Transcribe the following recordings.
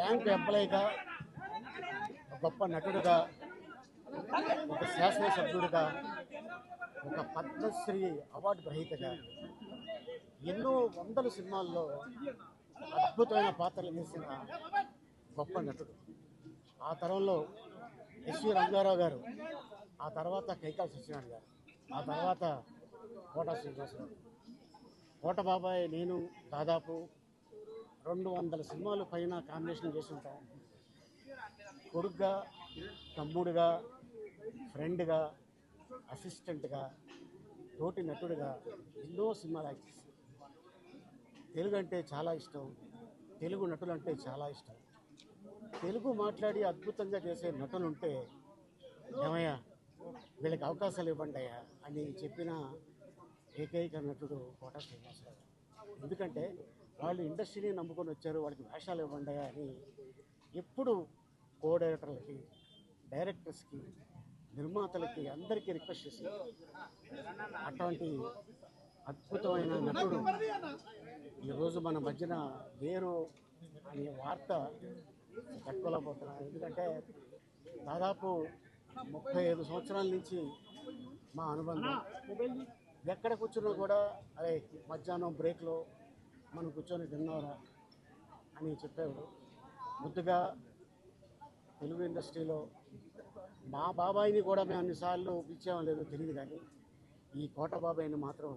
Bank ఎంప్లాయీగా గొప్ప నటుడుగా ఒక శాసనసభ్యుడిగా ఒక పద్మశ్రీ అవార్డు గ్రహీతగా ఎన్నో వందల సినిమాల్లో అద్భుతమైన పాత్రలు వేసిన గొప్ప నటుడు. ఆ తరంలో ఎస్వి రంగారావు గారు ఆ తర్వాత కైకాల సత్యనారాయణ గారు ఆ తర్వాత కోటా శ్రీనివాసరావు కోట బాబాయ్ నేను దాదాపు రెండు వందల సినిమాలు పైన కాంబినేషన్ చేసి ఉంటాం. కొడుగ్గా తమ్ముడుగా ఫ్రెండ్గా అసిస్టెంట్గా తోటి నటుడిగా ఎన్నో సినిమాలు యాక్ట్ చేశాను తెలుగు అంటే చాలా ఇష్టం తెలుగు నటులు అంటే చాలా ఇష్టం. తెలుగు మాట్లాడి అద్భుతంగా చేసే నటులు ఉంటే ఏమయ్యా వీళ్ళకి అవకాశాలు ఇవ్వండి అయ్యా అని చెప్పిన ఏకైక నటుడు కోట శ్రీనివాసరావు. ఎందుకంటే వాళ్ళు ఇండస్ట్రీని నమ్ముకొని వచ్చారు వాళ్ళకి వేషాలు ఇవ్వండి కానీ అని. ఎప్పుడు కో డైరెక్టర్లకి డైరెక్టర్స్కి నిర్మాతలకి అందరికీ రిక్వెస్ట్ చేసి అటువంటి అద్భుతమైన నటుడు ఈరోజు మన మధ్యన వేరు అనే వార్త తట్టుకోలేకపోతున్నాను ఎందుకంటే దాదాపు ముప్పై ఐదు సంవత్సరాల నుంచి మా అనుబంధం. ఎక్కడ కూర్చున్నా కూడా అరే మధ్యాహ్నం బ్రేక్లో మనం కూర్చొని తిన్నారా అని చెప్పేవాడు ముద్దుగా తెలుగు ఇండస్ట్రీలో మా బాబాయిని కూడా మేము అన్నిసార్లు పిలిచామో లేదో తెలియదు కానీ ఈ కోట బాబాయిని మాత్రం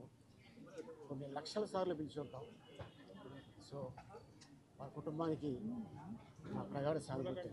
కొన్ని లక్షల సార్లు పిలిచి ఉంటాం సో మా కుటుంబానికి మా ప్రగాఢ సాగుతుంది